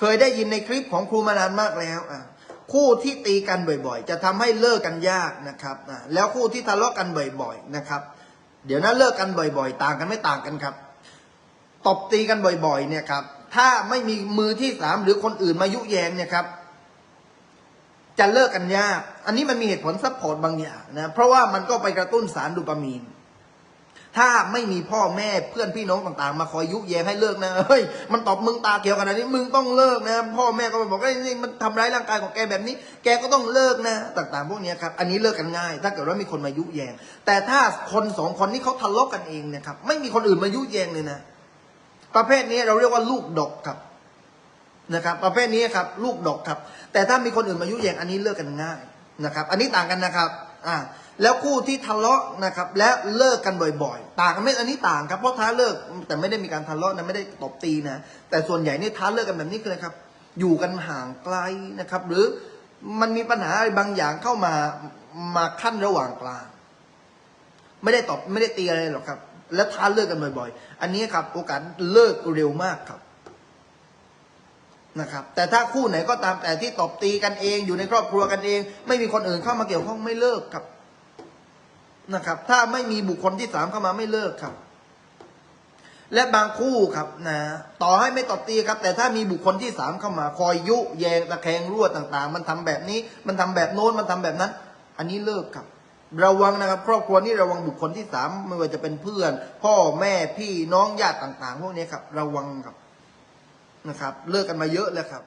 เคยได้ยินในคลิปของครูมานานมากแล้วอะคู่ที่ตีกันบ่อยๆ จะทำให้เลิกกันยากนะครับอะแล้วคู่ที่ทะเลาะกันบ่อยๆนะครับ เดี๋ยวนะเลิกกันบ่อยๆ ต่างกันไม่ต่างกันครับ ตบตีกันบ่อยๆ เนี่ยครับ ถ้าไม่มีมือที่สามหรือคนอื่นมายุแยงเนี่ยครับ จะเลิกกันยาก อันนี้มันมีเหตุผลซัพพอร์ตบางอย่างนะ เพราะว่ามันก็ไปกระตุ้นสารดูปามีน ถ้าไม่มีพ่อแม่เพื่อนพี่น้องต่างๆ มาคอยยุแยงให้เลิกนะเฮ้ยมันตอบมึงตาเขียวขนาดนี้มึงต้องเลิกนะ พ่อแม่ก็มาบอกว่าไอ้นี่มันทำร้ายร่างกายของแกแบบนี้ แกก็ต้องเลิกนะ ต่างๆ พวกนี้ครับอันนี้เลิกกันง่าย ถ้าเกิดว่ามีคนมายุแยง แต่ถ้าคนสองคนนี้เขาทะเลาะกันเองนะครับ ไม่มีคนอื่นมายุแยงเลยนะ ประเภทนี้เราเรียกว่าลูกดกครับนะครับ ประเภทนี้ครับ ลูกดกครับ แต่ถ้ามีคนอื่นมายุแยงอันนี้เลิกกันง่ายนะครับ อันนี้ต่างกันนะครับ อ่าแล้วคู่ที่ทะเลาะนะครับ และเลิกกันบ่อยๆ ต่างกันไหม่อันนี้ต่างครับเพราะท้าเลิกแต่ไม่ได้มีการทะเลาะนะไม่ได้ตบตีนะ แต่ส่วนใหญ่นี่ท้าเลิกกันแบบนี้คืออะไรครับ อยู่กันห่างไกลนะครับ หรือมันมีปัญหาอะไรบางอย่างเข้ามามาขั้นระหว่างกลาง ไม่ได้ตอบไม่ได้ตีอะไรหรอกครับ แล้วท้าเลิกกันบ่อย ๆ อันนี้ครับโอกาสเลิกเร็วมากครับ นะครับ แต่ถ้าคู่ไหนก็ตามแต่ที่ตบตีกันเองอยู่ในครอบครัวกันเอง ไม่มีคนอื่นเข้ามาเกี่ยวข้องไม่เลิกครับนะครับ ถ้าไม่มีบุคคลที่สามเข้ามาไม่เลิกครับ และบางคู่ครับนะต่อให้ไม่ตบตีครับ แต่ถ้ามีบุคคลที่สามเข้ามา คอยยุแยงตะแคงรั่วต่าง ๆ มันทำแบบนี้มันทำแบบโน้นมันทำแบบนั้น อันนี้เลิกครับระวังนะครับครอบครัวนี้ระวังบุคคลที่สามไม่ว่าจะเป็นเพื่อน พ่อแม่พี่น้องญาติต่าง ๆ พวกนี้ครับ ระวังครับ นะครับ เลิกกันมาเยอะแล้วครับ